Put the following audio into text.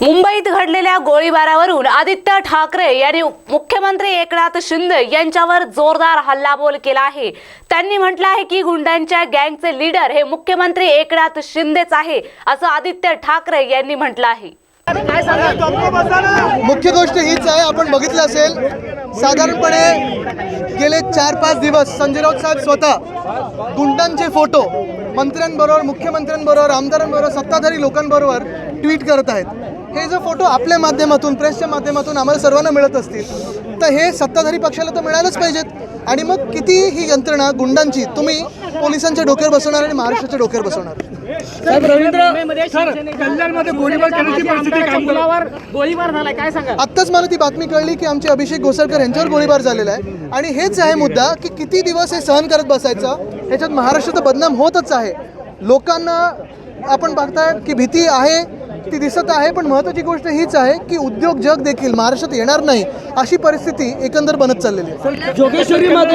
मुंबईत घडलेल्या गोळीबारावरून आदित्य ठाकरे यांनी मुख्यमंत्री एकनाथ शिंदे यांच्यावर जोरदार हल्लाबोल केला आहे. त्यांनी म्हटलं आहे की गुंडांच्या गँगचे लीडर हे मुख्यमंत्री एकनाथ शिंदेच आहे असं आदित्य ठाकरे यांनी म्हटलं आहे. मुख्य गोष्ट हीच आहे आपण बघितलं असेल साधारणपणे गेले चार पाच दिवस संजय राऊत साहेब स्वतः गुंडांचे फोटो मंत्र्यांबरोबर मुख्यमंत्र्यांबरोबर आमदारांबरोबर सत्ताधारी लोकांबरोबर ट्विट करत आहेत. हे जर फोटो आपल्या माध्यमातून प्रेसच्या माध्यमातून आम्हाला सर्वांना मिळत असतील तर हे सत्ताधारी पक्षाला तर मिळालंच पाहिजेत. आणि मग किती ही यंत्रणा गुंडांची तुम्ही पोलिसांच्या डोक्यावर बसवणार आणि महाराष्ट्राच्या डोक्यावर बसवणार. साहेब रवींद्र गोळीबार करण्याची परिस्थिती काम मुलावर गोळीबार झालाय काय सांगा आत्ताच मला ती बातमी कळली की आमचे अभिषेक घोसरकर यांच्यावर गोळीबार झालेला आहे. आणि हेच आहे मुद्दा की किती दिवस हे सहन करत बसायचं ह्याच्यात महाराष्ट्र तर बदनाम होतच आहे. लोकांना आपण बघताय की भीती आहे ती दिसत आहे पण महत्त्वाची गोष्ट हीच आहे की उद्योग जग देखील महाराष्ट्रात येणार नाही अशी परिस्थिती एकंदर बनत चाललेली आहे.